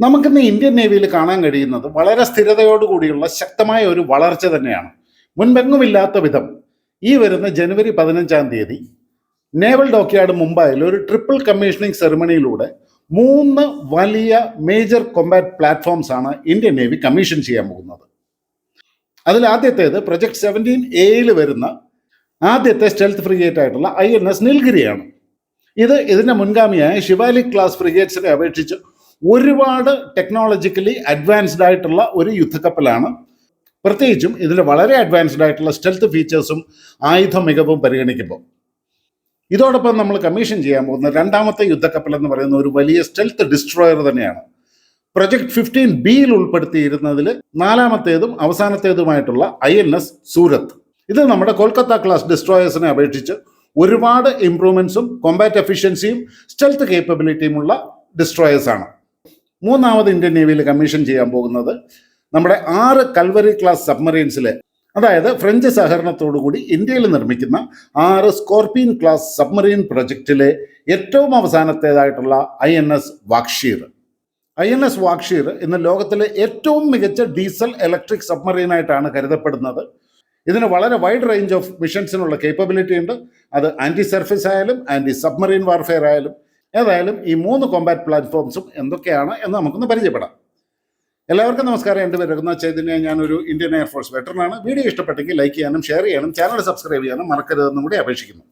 നമുക്കിന്ന് ഇന്ത്യൻ നേവിയിൽ കാണാൻ കഴിയുന്നത് വളരെ സ്ഥിരതയോടുകൂടിയുള്ള ശക്തമായ ഒരു വളർച്ച തന്നെയാണ്. മുൻപെങ്ങുമില്ലാത്ത വിധം ഈ വരുന്ന ജനുവരി പതിനഞ്ചാം തീയതി നേവൽ ഡോക്യാർഡ് മുംബൈയിൽ ഒരു ട്രിപ്പിൾ കമ്മീഷനിങ് സെറിമണിയിലൂടെ മൂന്ന് വലിയ മേജർ കൊമ്പാറ്റ് പ്ലാറ്റ്ഫോംസ് ആണ് ഇന്ത്യൻ നേവി കമ്മീഷൻ ചെയ്യാൻ പോകുന്നത്. അതിൽ ആദ്യത്തേത് പ്രൊജക്ട് സെവന്റീൻ എയിൽ വരുന്ന ആദ്യത്തെ സ്റ്റെൽത്ത് ഫ്രിഗേറ്റ് ആയിട്ടുള്ള ഐ എൻ എസ് നിൽഗിരിയാണ്. ഇത് ഇതിന്റെ മുൻഗാമിയായ ശിവാലിക് ക്ലാസ് ഫ്രിഗേറ്റ്സിനെ അപേക്ഷിച്ച് ഒരുപാട് ടെക്നോളജിക്കലി അഡ്വാൻസ്ഡ് ആയിട്ടുള്ള ഒരു യുദ്ധക്കപ്പലാണ്. പ്രത്യേകിച്ചും ഇതിൽ വളരെ അഡ്വാൻസ്ഡ് ആയിട്ടുള്ള സ്റ്റെൽത്ത് ഫീച്ചേഴ്സും ആയുധ മികവും പരിഗണിക്കുമ്പോൾ. ഇതോടൊപ്പം നമ്മൾ കമ്മീഷൻ ചെയ്യാൻ പോകുന്ന രണ്ടാമത്തെ യുദ്ധക്കപ്പൽ എന്ന് പറയുന്ന ഒരു വലിയ സ്റ്റെൽത്ത് ഡിസ്ട്രോയർ തന്നെയാണ്. പ്രൊജക്ട് ഫിഫ്റ്റീൻ ബിയിൽ ഉൾപ്പെടുത്തിയിരുന്നതിൽ നാലാമത്തേതും അവസാനത്തേതുമായിട്ടുള്ള ഐ എൻ എസ് സൂരത്ത്. ഇത് നമ്മുടെ കൊൽക്കത്ത ക്ലാസ് ഡിസ്ട്രോയേഴ്സിനെ അപേക്ഷിച്ച് ഒരുപാട് ഇംപ്രൂവ്മെൻസും കോമ്പാറ്റ് എഫിഷ്യൻസിയും സ്റ്റെൽത്ത് കേപ്പബിലിറ്റിയുമുള്ള ഡിസ്ട്രോയേഴ്സ് ആണ്. മൂന്നാമത് ഇന്ത്യൻ നേവിയിൽ കമ്മീഷൻ ചെയ്യാൻ പോകുന്നത് നമ്മുടെ ആറ് കൽവറി ക്ലാസ് സബ്മറീൻസിലെ അതായത് ഫ്രഞ്ച് സഹകരണത്തോടുകൂടി ഇന്ത്യയിൽ നിർമ്മിക്കുന്ന ആറ് സ്കോർപിയൻ ക്ലാസ് സബ്മറീൻ പ്രൊജക്റ്റിലെ ഏറ്റവും അവസാനത്തേതായിട്ടുള്ള I N S Vagsheer I N S Vagsheer ഇന്ന് ലോകത്തിലെ ഏറ്റവും മികച്ച ഡീസൽ ഇലക്ട്രിക് സബ്മറീനായിട്ടാണ് കരുതപ്പെടുന്നത്. ഇതിന് വളരെ വൈഡ് റേഞ്ച് ഓഫ് മിഷൻസിനുള്ള കേപ്പബിലിറ്റി ഉണ്ട്. അത് ആന്റി സർഫേസ് ആയാലും ആന്റി സബ്മറീൻ വാർഫെയർ ആയാലും ഏതായാലും ഈ മൂന്ന് കോമ്പാറ്റ് പ്ലാറ്റ്ഫോംസും എന്തൊക്കെയാണ് എന്ന് നമുക്കൊന്ന് പരിചയപ്പെടാം. എല്ലാവർക്കും നമസ്കാരം. എന്റെ പേര് രഘുനാഥ് ചൈതന്യ. ഞാനൊരു ഇന്ത്യൻ എയർഫോഴ്സ് വെറ്ററനാണ് വീഡിയോ ഇഷ്ടപ്പെട്ടെങ്കിൽ ലൈക്ക് ചെയ്യാനും ഷെയർ ചെയ്യാനും ചാനൽ സബ്സ്ക്രൈബ് ചെയ്യാനും മറക്കരുതെന്നും കൂടി അപേക്ഷിക്കുന്നു.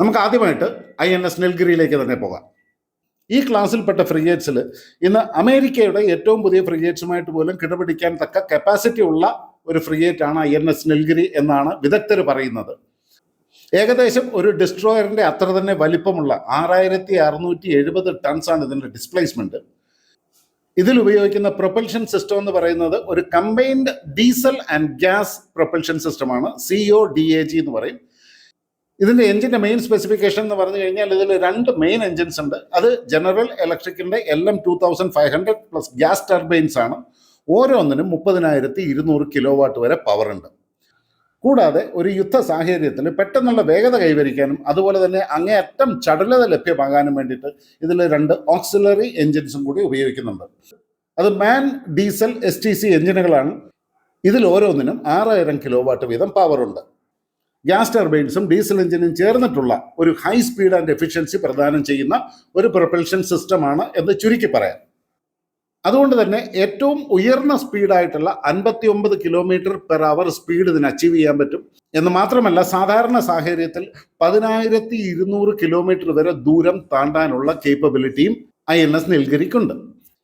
നമുക്ക് ആദ്യമായിട്ട് ഐ എൻ എസ് നെൽഗിരിയിലേക്ക് തന്നെ പോകാം. ഈ ക്ലാസ്സിൽപ്പെട്ട ഫ്രിഗേറ്റ്സിൽ ഇന്ന് അമേരിക്കയുടെ ഏറ്റവും പുതിയ ഫ്രിഗേറ്റ്സുമായിട്ട് പോലും കിടപിടിക്കാൻ തക്ക കപ്പാസിറ്റി ഉള്ള ഒരു ഫ്രിഗേറ്റ് ആണ് ഐ എൻ എസ് നെൽഗിരി എന്നാണ് വിദഗ്ധർ പറയുന്നത്. ഏകദേശം ഒരു ഡിസ്ട്രോയറിന്റെ അത്ര തന്നെ വലിപ്പമുള്ള ആറായിരത്തി അറുന്നൂറ്റി എഴുപത് ടൺസ് ആണ് ഇതിന്റെ ഡിസ്പ്ലേസ്മെന്റ് ഇതിൽ ഉപയോഗിക്കുന്ന പ്രൊപ്പൽഷൻ സിസ്റ്റം എന്ന് പറയുന്നത് ഒരു combined diesel and gas propulsion സിസ്റ്റമാണ് C O D A G എന്ന് പറയും. ഇതിന്റെ എഞ്ചിന്റെ മെയിൻ സ്പെസിഫിക്കേഷൻ എന്ന് പറഞ്ഞു കഴിഞ്ഞാൽ ഇതിൽ രണ്ട് മെയിൻ എഞ്ചിൻസ് ഉണ്ട്. അത് general ഇലക്ട്രിക്കിന്റെ L M two thousand five hundred plus gas turbines ആണ്. ഓരോന്നിനും മുപ്പതിനായിരത്തി ഇരുന്നൂറ് കിലോ വാട്ട് വരെ പവർ ഉണ്ട്. കൂടാതെ ഒരു യുദ്ധ സാഹചര്യത്തിൽ പെട്ടെന്നുള്ള വേഗത കൈവരിക്കാനും അതുപോലെ തന്നെ അങ്ങേയറ്റം ചടുലത ലഭ്യമാകാനും വേണ്ടിയിട്ട് ഇതിൽ രണ്ട് ഓക്സിലറി എഞ്ചിൻസും കൂടി ഉപയോഗിക്കുന്നുണ്ട്. അത് MAN diesel S T C എഞ്ചിനുകളാണ് ഇതിൽ ഓരോന്നിനും ആറായിരം കിലോ വാട്ട് വീതം പവറുണ്ട് ഗ്യാസ് ടർബൈൻസും ഡീസൽ എഞ്ചിനും ചേർന്നിട്ടുള്ള ഒരു ഹൈ സ്പീഡ് ആൻഡ് എഫിഷ്യൻസി പ്രദാനം ചെയ്യുന്ന ഒരു പ്രൊപ്പൽഷൻ സിസ്റ്റമാണ് എന്ന് ചുരുക്കി പറയാം. അതുകൊണ്ട് തന്നെ ഏറ്റവും ഉയർന്ന സ്പീഡായിട്ടുള്ള അൻപത്തി ഒമ്പത് കിലോമീറ്റർ പെർ അവർ സ്പീഡ് ഇതിന് അച്ചീവ് ചെയ്യാൻ പറ്റും. എന്ന് മാത്രമല്ല സാധാരണ സാഹചര്യത്തിൽ പതിനായിരത്തി ഇരുന്നൂറ് കിലോമീറ്റർ വരെ ദൂരം താണ്ടാനുള്ള കേപ്പബിലിറ്റിയും ഐ എൻ എസ് നിൽഗരിക്കുണ്ട്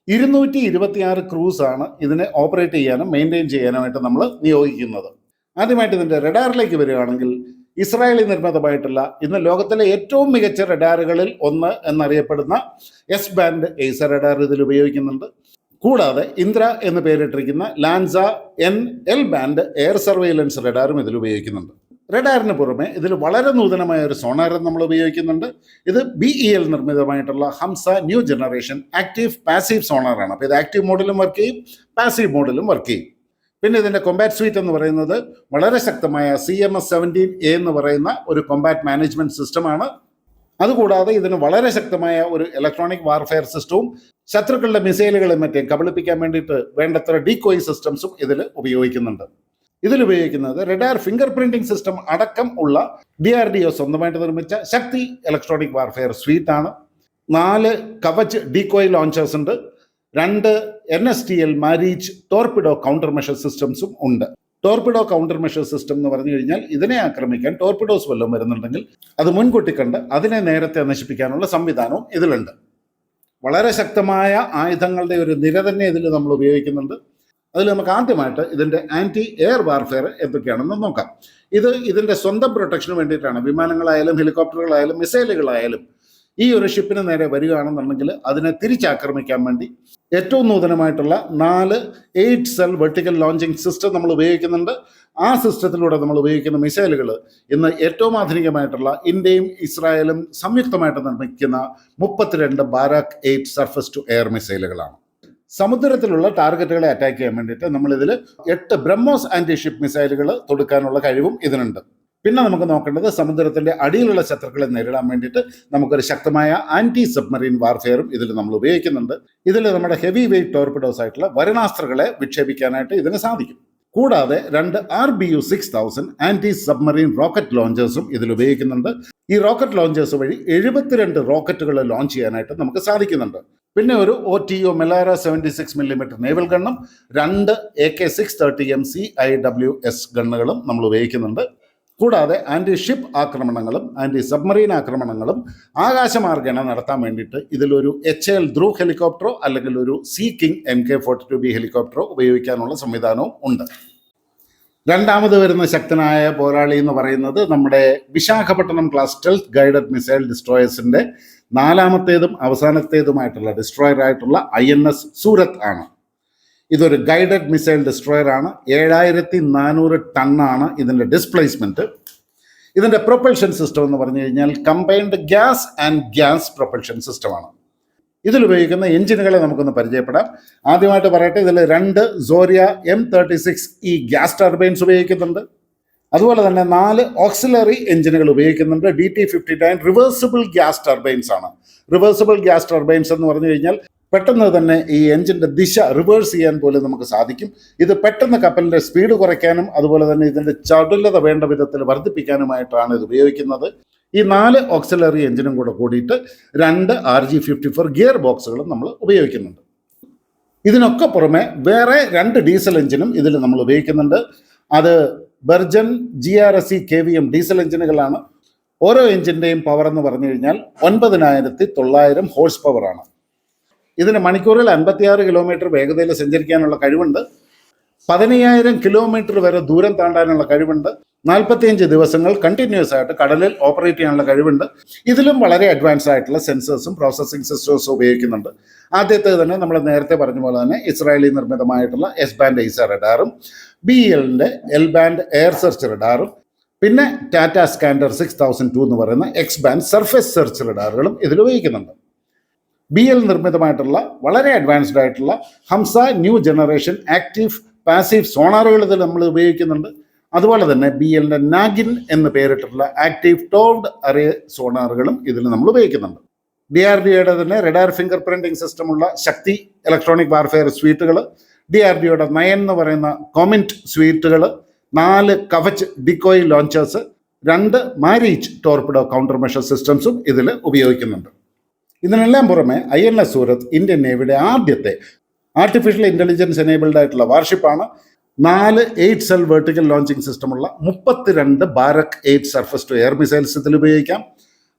ഇരുന്നൂറ്റി ഇരുപത്തിയാറ് ക്രൂസ് ആണ് ഇതിനെ ഓപ്പറേറ്റ് ചെയ്യാനും മെയിന്റെയിൻ ചെയ്യാനുമായിട്ട് നമ്മൾ നിയോഗിക്കുന്നത്. ആദ്യമായിട്ട് ഇതിന്റെ റഡാറിലേക്ക് വരികയാണെങ്കിൽ ഇസ്രായേലി നിർമ്മിതമായിട്ടുള്ള ഇന്ന് ലോകത്തിലെ ഏറ്റവും മികച്ച റഡാറുകളിൽ ഒന്ന് എന്നറിയപ്പെടുന്ന എസ് ബാൻഡ് എയ്സർ റഡാർ ഇതിൽ ഉപയോഗിക്കുന്നുണ്ട്. കൂടാതെ ഇന്ദ്ര എന്ന് പേരിട്ടിരിക്കുന്ന Lanza N L band air surveillance റഡാറും ഇതിൽ ഉപയോഗിക്കുന്നുണ്ട്. റഡാറിന് പുറമെ ഇതിൽ വളരെ നൂതനമായ ഒരു സോണാറും നമ്മൾ ഉപയോഗിക്കുന്നുണ്ട്. ഇത് B E L നിർമ്മിതമായിട്ടുള്ള Humsa new generation active passive സോണാറാണ് അപ്പോൾ ഇത് ആക്റ്റീവ് മോഡിലും വർക്ക് ചെയ്യും പാസീവ് മോഡിലും വർക്ക് ചെയ്യും. പിന്നെ ഇതിന്റെ കൊമ്പാറ്റ് സ്വീറ്റ് എന്ന് പറയുന്നത് വളരെ ശക്തമായ C M S seventeen A എന്ന് പറയുന്ന ഒരു കൊമ്പാറ്റ് മാനേജ്മെന്റ് സിസ്റ്റമാണ് അതുകൂടാതെ ഇതിന് വളരെ ശക്തമായ ഒരു ഇലക്ട്രോണിക് വാർഫെയർ സിസ്റ്റവും ശത്രുക്കളുടെ മിസൈലുകളെ മറ്റും കബളിപ്പിക്കാൻ വേണ്ടിയിട്ട് വേണ്ടത്ര ഡീകോയ് സിസ്റ്റംസും ഇതിൽ ഉപയോഗിക്കുന്നുണ്ട്. ഇതിലുപയോഗിക്കുന്നത് റെഡാർ ഫിംഗർ പ്രിന്റിംഗ് സിസ്റ്റം അടക്കം ഉള്ള ഡി ആർ ഡി ഒ സ്വന്തമായിട്ട് നിർമ്മിച്ച ശക്തി ഇലക്ട്രോണിക് വാർഫെയർ സ്വീറ്റ് ആണ്. നാല് കവച്ച് ഡീകോയ് ലോഞ്ചേഴ്സ് ഉണ്ട്. രണ്ട് N S T L Maareech torpedo counter measure സിസ്റ്റംസും ഉണ്ട്. ടോർപിഡോ കൗണ്ടർ മെഷർ സിസ്റ്റം എന്ന് പറഞ്ഞു കഴിഞ്ഞാൽ ഇതിനെ ആക്രമിക്കാൻ ടോർപിഡോസ് വല്ലതും വരുന്നുണ്ടെങ്കിൽ അത് മുൻകൂട്ടി കണ്ട് അതിനെ നേരത്തെ നശിപ്പിക്കാനുള്ള സംവിധാനവും ഇതിലുണ്ട്. വളരെ ശക്തമായ ആയുധങ്ങളുടെ ഒരു നിര തന്നെ ഇതിൽ നമ്മൾ ഉപയോഗിക്കുന്നുണ്ട്. അതിൽ നമുക്ക് ആദ്യമായിട്ട് ഇതിന്റെ ആന്റി എയർ വാർഫെയർ എന്തൊക്കെയാണെന്ന് നോക്കാം. ഇത് ഇതിന്റെ സ്വന്തം പ്രൊട്ടക്ഷന് വേണ്ടിയിട്ടാണ്. വിമാനങ്ങളായാലും ഹെലികോപ്റ്ററുകളായാലും മിസൈലുകളായാലും ഈ ഒരു ഷിപ്പിന് നേരെ വരികയാണെന്നുണ്ടെങ്കിൽ അതിനെ തിരിച്ചാക്രമിക്കാൻ വേണ്ടി ഏറ്റവും നൂതനമായിട്ടുള്ള നാല് eight cell vertical launching system നമ്മൾ ഉപയോഗിക്കുന്നുണ്ട്. ആ സിസ്റ്റത്തിലൂടെ നമ്മൾ ഉപയോഗിക്കുന്ന മിസൈലുകൾ ഇന്ന് ഏറ്റവും ആധുനികമായിട്ടുള്ള ഇന്ത്യയും ഇസ്രായേലും സംയുക്തമായിട്ട് നിർമ്മിക്കുന്ന മുപ്പത്തിരണ്ട് Barak eight surface to air മിസൈലുകളാണ് സമുദ്രത്തിലുള്ള ടാർഗറ്റുകളെ അറ്റാക്ക് ചെയ്യാൻ വേണ്ടിയിട്ട് നമ്മളിതിൽ എട്ട് ബ്രഹ്മോസ് ആന്റി ഷിപ്പ് മിസൈലുകൾ തൊടുക്കാനുള്ള കഴിവും ഇതിനുണ്ട്. പിന്നെ നമുക്ക് നോക്കേണ്ടത് സമുദ്രത്തിന്റെ അടിയിലുള്ള ശത്രുക്കളെ നേരിടാൻ വേണ്ടിയിട്ട് നമുക്കൊരു ശക്തമായ ആന്റി സബ്മറീൻ വാർഫെയറും ഇതിൽ നമ്മൾ ഉപയോഗിക്കുന്നുണ്ട്. ഇതിൽ നമ്മുടെ ഹെവി വെയിറ്റ് ടോർപിഡോസ് ആയിട്ടുള്ള വരണാസ്ത്രകളെ വിക്ഷേപിക്കാനായിട്ട് ഇതിന് സാധിക്കും. കൂടാതെ രണ്ട് R B U six thousand anti submarine rocket ലോഞ്ചേഴ്സും ഇതിൽ ഉപയോഗിക്കുന്നുണ്ട്. ഈ റോക്കറ്റ് ലോഞ്ചേഴ്സ് വഴി എഴുപത്തിരണ്ട് റോക്കറ്റുകൾ ലോഞ്ച് ചെയ്യാനായിട്ട് നമുക്ക് സാധിക്കുന്നുണ്ട്. പിന്നെ ഒരു O T O Melara seventy six millimetre naval ഗണ്ണും രണ്ട് A K six thirty M C I W S ഗണ്ണുകളും നമ്മൾ ഉപയോഗിക്കുന്നുണ്ട്. കൂടാതെ ആന്റി ഷിപ്പ് ആക്രമണങ്ങളും ആന്റി സബ്മറീൻ ആക്രമണങ്ങളും ആകാശമാർഗേണ നടത്താൻ വേണ്ടിയിട്ട് ഇതിലൊരു എച്ച് എൽ ധ്രുവ് ഹെലികോപ്റ്ററോ അല്ലെങ്കിൽ ഒരു sea king M K forty two B ഹെലികോപ്റ്ററോ ഉപയോഗിക്കാനുള്ള സംവിധാനവും ഉണ്ട്. രണ്ടാമത് വരുന്ന ശക്തനായ പോരാളി എന്ന് പറയുന്നത് നമ്മുടെ Visakhapatnam class twelfth guided missile ഡിസ്ട്രോയേഴ്സിന്റെ നാലാമത്തേതും അവസാനത്തേതുമായിട്ടുള്ള ഡിസ്ട്രോയർ ആയിട്ടുള്ള ഐ എൻ എസ് സൂരത്ത് ആണ്. ഇതൊരു ഗൈഡഡ് മിസൈൽ ഡിസ്ട്രോയർ ആണ്. ഏഴായിരത്തി നാനൂറ് ടണ്ണാണ് ഇതിന്റെ ഡിസ്പ്ലേസ്മെന്റ്. ഇതിന്റെ പ്രൊപ്പൽഷൻ സിസ്റ്റം എന്ന് പറഞ്ഞു കഴിഞ്ഞാൽ combined gas and gas propulsion സിസ്റ്റമാണ് ഇതിലുപയോഗിക്കുന്ന എഞ്ചിനുകളെ നമുക്കൊന്ന് പരിചയപ്പെടാം. ആദ്യമായിട്ട് പറയട്ടെ ഇതിൽ രണ്ട് സോറിയ എം തേർട്ടി സിക്സ് ഈ ഗ്യാസ് ടർബൈൻസ് ഉപയോഗിക്കുന്നുണ്ട്. അതുപോലെ തന്നെ നാല് ഓക്സിലറി എഞ്ചിനുകൾ ഉപയോഗിക്കുന്നുണ്ട്. D T fifty nine reversible gas turbines ആണ്. റിവേഴ്സിബിൾ ഗ്യാസ് ടർബൈൻസ് എന്ന് പറഞ്ഞു കഴിഞ്ഞാൽ പെട്ടെന്ന് തന്നെ ഈ എഞ്ചിന്റെ ദിശ റിവേഴ്സ് ചെയ്യാൻ പോലും നമുക്ക് സാധിക്കും. ഇത് പെട്ടെന്ന് കപ്പലിന്റെ സ്പീഡ് കുറയ്ക്കാനും അതുപോലെ തന്നെ ഇതിന്റെ ചടുലത വേണ്ട വിധത്തിൽ വർദ്ധിപ്പിക്കാനുമായിട്ടാണ് ഇത് ഉപയോഗിക്കുന്നത്. ഈ നാല് ഓക്സിലറി എഞ്ചിനും കൂടെ കൂടിയിട്ട് രണ്ട് R G fifty four gear ബോക്സുകളും നമ്മൾ ഉപയോഗിക്കുന്നുണ്ട്. ഇതിനൊക്കെ പുറമെ വേറെ രണ്ട് ഡീസൽ എഞ്ചിനും ഇതിൽ നമ്മൾ ഉപയോഗിക്കുന്നുണ്ട്. അത് Bergen G R S C K V M diesel എഞ്ചിനുകളാണ്. ഓരോ എഞ്ചിന്റെയും പവർ എന്ന് പറഞ്ഞു കഴിഞ്ഞാൽ ഒൻപതിനായിരത്തി തൊള്ളായിരം ഹോഴ്സ് പവറാണ് ഇതിന് മണിക്കൂറിൽ അൻപത്തിയാറ് കിലോമീറ്റർ വേഗതയിൽ സഞ്ചരിക്കാനുള്ള കഴിവുണ്ട്. പതിനയ്യായിരം കിലോമീറ്റർ വരെ ദൂരം താണ്ടാനുള്ള കഴിവുണ്ട്. നാൽപ്പത്തിയഞ്ച് ദിവസങ്ങൾ കണ്ടിന്യൂസ് ആയിട്ട് കടലിൽ ഓപ്പറേറ്റ് ചെയ്യാനുള്ള കഴിവുണ്ട്. ഇതിലും വളരെ അഡ്വാൻസ് ആയിട്ടുള്ള സെൻസേഴ്സും പ്രോസസ്സിംഗ് സിസ്റ്റംസും ഉപയോഗിക്കുന്നുണ്ട്. ആദ്യത്തെ തന്നെ നമ്മൾ നേരത്തെ പറഞ്ഞ പോലെ തന്നെ ഇസ്രായേലി നിർമ്മിതമായിട്ടുള്ള എസ് ബാൻഡ് ഐസ റഡാറും ബി എല്ലിന്റെ എൽ ബാൻഡ് എയർ സെർച്ച് റഡാറും പിന്നെ Tata Scanter six thousand two എന്ന് പറയുന്ന എക്സ് ബാൻഡ് സർഫേസ് സെർച്ച് റഡാറുകളും ഇതിൽ ഉപയോഗിക്കുന്നുണ്ട്. ബി എൽ നിർമ്മിതമായിട്ടുള്ള വളരെ അഡ്വാൻസ്ഡ് ആയിട്ടുള്ള Humsa new generation active passive സോണാറുകൾ ഇതിൽ നമ്മൾ ഉപയോഗിക്കുന്നുണ്ട്. അതുപോലെ തന്നെ ബി എല്ലിന്റെ നാഗിൻ എന്ന് പേരിട്ടുള്ള ആക്റ്റീവ് ടോൾഡ് അറേ സോണാറുകളും ഇതിൽ നമ്മൾ ഉപയോഗിക്കുന്നുണ്ട്. ഡി ആർ ഡി ഒയുടെ തന്നെ റെഡാർ ഫിംഗർ പ്രിന്റിംഗ് സിസ്റ്റമുള്ള ശക്തി ഇലക്ട്രോണിക് വാർഫെയർ സ്വീറ്റുകൾ ഡി ആർ ഡി ഒയുടെ നയൻ എന്ന് പറയുന്ന കോമിന്റ് സ്വീറ്റുകൾ നാല് കവച്ച് ഡിക്കോയ് ലോഞ്ചേഴ്സ് രണ്ട് മാരീച്ച് ടോർപിഡോ കൗണ്ടർ മെഷർ സിസ്റ്റംസും ഇതിൽ ഉപയോഗിക്കുന്നുണ്ട്. ഇതിനെല്ലാം പുറമെ I N S Surat Indian നേവിയുടെ ആദ്യത്തെ ആർട്ടിഫിഷ്യൽ ഇന്റലിജൻസ് എനേബിൾഡ് ആയിട്ടുള്ള വാർഷിപ്പാണ്. നാല് എയ്റ്റ് സെൽ വെർട്ടിക്കൽ ലോഞ്ചിങ് സിസ്റ്റമുള്ള മുപ്പത്തിരണ്ട് Barak eight surface to air missiles ഇതിൽ ഉപയോഗിക്കാം.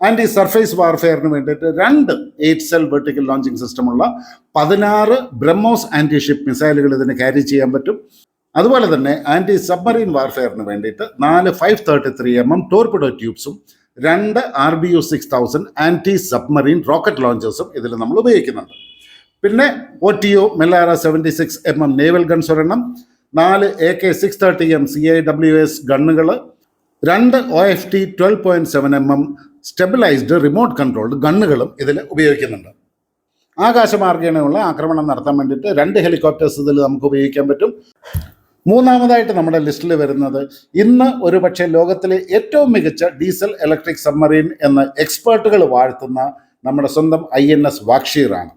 ആൻഡ് ഈ സർഫേസ് വാർഫെയറിന് വേണ്ടിയിട്ട് രണ്ട് എയ്റ്റ് സെൽ വെർട്ടിക്കൽ ലോഞ്ചിങ് സിസ്റ്റമുള്ള പതിനാറ് ബ്രഹ്മോസ് ആന്റി ഷിപ്പ് മിസൈലുകൾ ഇതിന് ക്യാരി ചെയ്യാൻ പറ്റും. അതുപോലെ തന്നെ ആന്റി സബ്മറീൻ വാർഫെയറിന് വേണ്ടിയിട്ട് നാല് five thirty three M M torpedo ട്യൂബ്സും രണ്ട് R B U six thousand anti submarine rocket ലോഞ്ചേഴ്സും ഇതിൽ നമ്മൾ ഉപയോഗിക്കുന്നുണ്ട്. പിന്നെ O T O Melara seventy six M M naval guns ഒരെണ്ണം നാല് A K six thirty M C I W S ഗണ്ണുകൾ രണ്ട് O F T twelve point seven M M stabilised remote controlled ഗണ്ണുകളും ഇതിൽ ഉപയോഗിക്കുന്നുണ്ട്. ആകാശമാർഗേണയുള്ള ആക്രമണം നടത്താൻ വേണ്ടിയിട്ട് രണ്ട് ഹെലികോപ്റ്റേഴ്സ് ഇതിൽ നമുക്ക് ഉപയോഗിക്കാൻ പറ്റും. മൂന്നാമതായിട്ട് നമ്മുടെ ലിസ്റ്റിൽ വരുന്നത് ഇന്ന് ഒരുപക്ഷെ ലോകത്തിലെ ഏറ്റവും മികച്ച ഡീസൽ ഇലക്ട്രിക് സബ്മറീൻ എന്ന് എക്സ്പേർട്ടുകൾ വാഴ്ത്തുന്ന നമ്മുടെ സ്വന്തം ഐ എൻ എസ് വാക്ഷീറാണ്.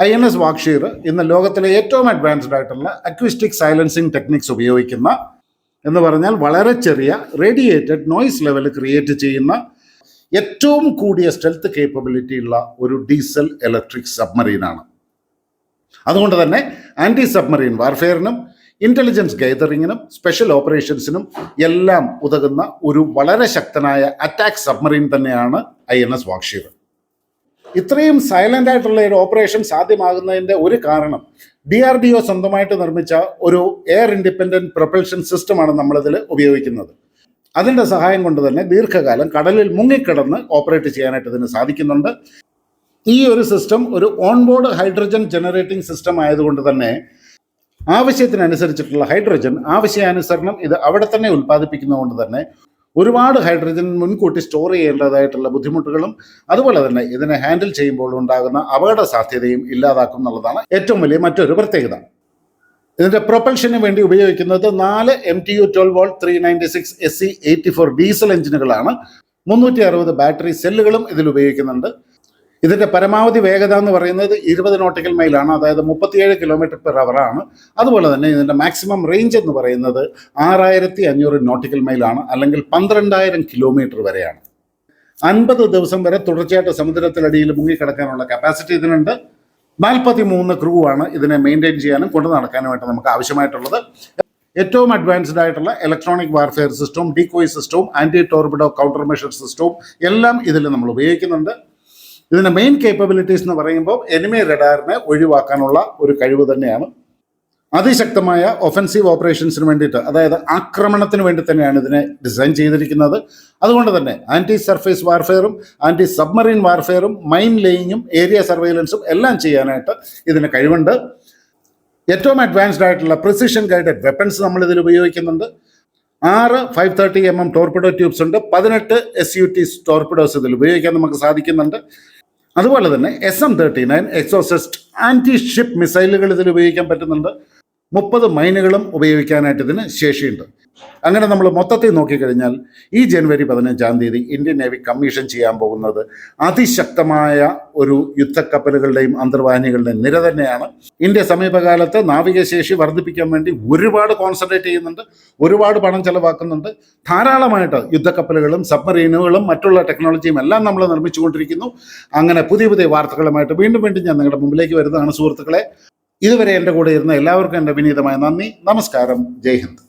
ഐ എൻ എസ് വാക്ഷീർ ഇന്ന് ലോകത്തിലെ ഏറ്റവും അഡ്വാൻസ്ഡ് ആയിട്ടുള്ള അക്വിസ്റ്റിക് സൈലൻസിങ് ടെക്നിക്സ് ഉപയോഗിക്കുന്ന എന്ന് പറഞ്ഞാൽ വളരെ ചെറിയ റേഡിയേറ്റഡ് നോയ്സ് ലെവൽ ക്രിയേറ്റ് ചെയ്യുന്ന ഏറ്റവും കൂടിയ സ്റ്റെൽത്ത് കേപ്പബിലിറ്റി ഉള്ള ഒരു ഡീസൽ ഇലക്ട്രിക് സബ്മറീനാണ്. അതുകൊണ്ട് തന്നെ ആന്റി സബ്മറീൻ വാർഫെയറിനും ഇന്റലിജൻസ് ഗൈതറിങ്ങിനും സ്പെഷ്യൽ ഓപ്പറേഷൻസിനും എല്ലാം ഉതകുന്ന ഒരു വളരെ ശക്തനായ അറ്റാക്ക് സബ്മറീൻ തന്നെയാണ് ഐ എൻ എസ് വാക്ഷീർ ഇത്രയും സൈലന്റ് ആയിട്ടുള്ള ഒരു ഓപ്പറേഷൻ സാധ്യമാകുന്നതിന്റെ ഒരു കാരണം ഡി ആർ ഡി ഒ സ്വന്തമായിട്ട് നിർമ്മിച്ച ഒരു എയർ ഇൻഡിപെൻഡന്റ് പ്രൊപ്പൽഷൻ സിസ്റ്റമാണ് നമ്മളിതിൽ ഉപയോഗിക്കുന്നത്. അതിന്റെ സഹായം കൊണ്ട് തന്നെ ദീർഘകാലം കടലിൽ മുങ്ങിക്കിടന്ന് ഓപ്പറേറ്റ് ചെയ്യാനായിട്ട് ഇതിന് സാധിക്കുന്നുണ്ട്. ഈ ഒരു സിസ്റ്റം ഒരു ഓൺബോർഡ് ഹൈഡ്രജൻ ജനറേറ്റിംഗ് സിസ്റ്റം ആയതുകൊണ്ട് തന്നെ ആവശ്യത്തിനനുസരിച്ചിട്ടുള്ള ഹൈഡ്രജൻ ആവശ്യാനുസരണം ഇത് അവിടെ തന്നെ ഉൽപ്പാദിപ്പിക്കുന്നതുകൊണ്ട് തന്നെ ഒരുപാട് ഹൈഡ്രജൻ മുൻകൂട്ടി സ്റ്റോർ ചെയ്യേണ്ടതായിട്ടുള്ള ബുദ്ധിമുട്ടുകളും അതുപോലെ തന്നെ ഇതിനെ ഹാൻഡിൽ ചെയ്യുമ്പോൾ ഉണ്ടാകുന്ന അപകട സാധ്യതയും ഇല്ലാതാക്കും എന്നുള്ളതാണ് ഏറ്റവും വലിയ മറ്റൊരു പ്രത്യേകത. ഇതിന്റെ പ്രൊപ്പൽഷന് വേണ്ടി ഉപയോഗിക്കുന്നത് നാല് M T U twelve volt three ninety six S C eighty four diesel എഞ്ചിനുകളാണ് മുന്നൂറ്റി അറുപത് ബാറ്ററി സെല്ലുകളും ഇതിൽ ഉപയോഗിക്കുന്നുണ്ട്. ഇതിന്റെ പരമാവധി വേഗത എന്ന് പറയുന്നത് ഇരുപത് നോട്ടിക്കൽ മൈലാണ് അതായത് മുപ്പത്തിയേഴ് കിലോമീറ്റർ പെർ ആണ്. അതുപോലെ തന്നെ ഇതിന്റെ മാക്സിമം റേഞ്ച് എന്ന് പറയുന്നത് ആറായിരത്തി അഞ്ഞൂറ് നോട്ടിക്കൽ മൈലാണ് അല്ലെങ്കിൽ പന്ത്രണ്ടായിരം കിലോമീറ്റർ വരെയാണ്. അൻപത് ദിവസം വരെ തുടർച്ചയായിട്ട് സമുദ്രത്തിലടിയിൽ മുങ്ങിക്കിടക്കാനുള്ള കപ്പാസിറ്റി ഇതിനുണ്ട്. നാൽപ്പത്തി മൂന്ന് ക്രൂ ആണ് ഇതിനെ മെയിന്റെയിൻ ചെയ്യാനും കൊണ്ടു നടക്കാനുമായിട്ട് നമുക്ക് ആവശ്യമായിട്ടുള്ളത്. ഏറ്റവും അഡ്വാൻസ്ഡ് ആയിട്ടുള്ള ഇലക്ട്രോണിക് വാർഫെയർ സിസ്റ്റവും ഡീകോയ് സിസ്റ്റവും ആന്റി ടോർബിഡോ കൗണ്ടർ മെഷർ സിസ്റ്റവും എല്ലാം ഇതിൽ നമ്മൾ ഉപയോഗിക്കുന്നുണ്ട്. ഇതിന്റെ മെയിൻ കേപ്പബിലിറ്റീസ് എന്ന് പറയുമ്പോൾ എനിമി റഡാറിനെ ഒഴിവാക്കാനുള്ള ഒരു കഴിവ് തന്നെയാണ്. അതിശക്തമായ ഒഫൻസീവ് ഓപ്പറേഷൻസിന് വേണ്ടിയിട്ട് അതായത് ആക്രമണത്തിന് വേണ്ടി തന്നെയാണ് ഇതിനെ ഡിസൈൻ ചെയ്തിരിക്കുന്നത്. അതുകൊണ്ട് തന്നെ ആന്റി സർഫേസ് വാർഫെയറും ആന്റി സബ്മറീൻ വാർഫെയറും മൈൻ ലേയിങ്ങും ഏരിയ സർവൈലൻസും എല്ലാം ചെയ്യാനായിട്ട് ഇതിന് കഴിവുണ്ട്. ഏറ്റവും അഡ്വാൻസ്ഡ് ആയിട്ടുള്ള പ്രിസിഷൻ ഗൈഡഡ് വെപ്പൺസ് നമ്മൾ ഇതിൽ ഉപയോഗിക്കുന്നുണ്ട്. ആറ് five thirty M M torpedo tubes ഉണ്ട്. പതിനെട്ട് എസ് യു ടി ടോർപിഡോസ് ഇതിൽ ഉപയോഗിക്കാൻ നമുക്ക് സാധിക്കുന്നുണ്ട്. അതുപോലെ തന്നെ S M thirty nine Exocet anti ship മിസൈലുകൾ ഇതിൽ ഉപയോഗിക്കാൻ പറ്റുന്നുണ്ട്. മുപ്പത് മൈനുകളും ഉപയോഗിക്കാനായിട്ട് ഇതിന് ശേഷിയുണ്ട്. അങ്ങനെ നമ്മൾ മൊത്തത്തിൽ നോക്കിക്കഴിഞ്ഞാൽ ഈ ജനുവരി പതിനഞ്ചാം തീയതി ഇന്ത്യൻ നേവി കമ്മീഷൻ ചെയ്യാൻ പോകുന്നത് അതിശക്തമായ ഒരു യുദ്ധക്കപ്പലുകളുടെയും അന്തർവാഹിനികളുടെയും നിര തന്നെയാണ്. ഇന്ത്യ സമീപകാലത്ത് നാവികശേഷി വർദ്ധിപ്പിക്കാൻ വേണ്ടി ഒരുപാട് കോൺസെൻട്രേറ്റ് ചെയ്യുന്നുണ്ട് ഒരുപാട് പണം ചെലവാക്കുന്നുണ്ട്. ധാരാളമായിട്ട് യുദ്ധക്കപ്പലുകളും സബ്മറീനുകളും മറ്റുള്ള ടെക്നോളജിയും എല്ലാം നമ്മൾ നിർമ്മിച്ചുകൊണ്ടിരിക്കുന്നു. അങ്ങനെ പുതിയ പുതിയ വാർത്തകളുമായിട്ട് വീണ്ടും വീണ്ടും ഞാൻ നിങ്ങളുടെ മുമ്പിലേക്ക് വരുന്നതാണ് സുഹൃത്തുക്കളെ. ഇതുവരെ എന്റെ കൂടെ ഇരുന്ന എല്ലാവർക്കും എന്റെ വിനീതമായ നന്ദി. നമസ്കാരം. ജയ് ഹിന്ദ്.